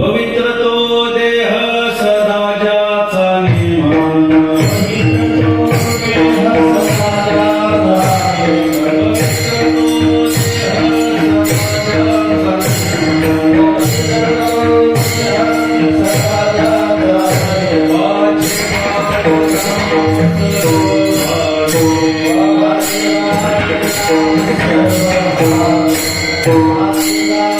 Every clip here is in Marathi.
पवित्र तो देह सदा जाचा निमान पवित्र तो देह सदा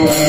Oh,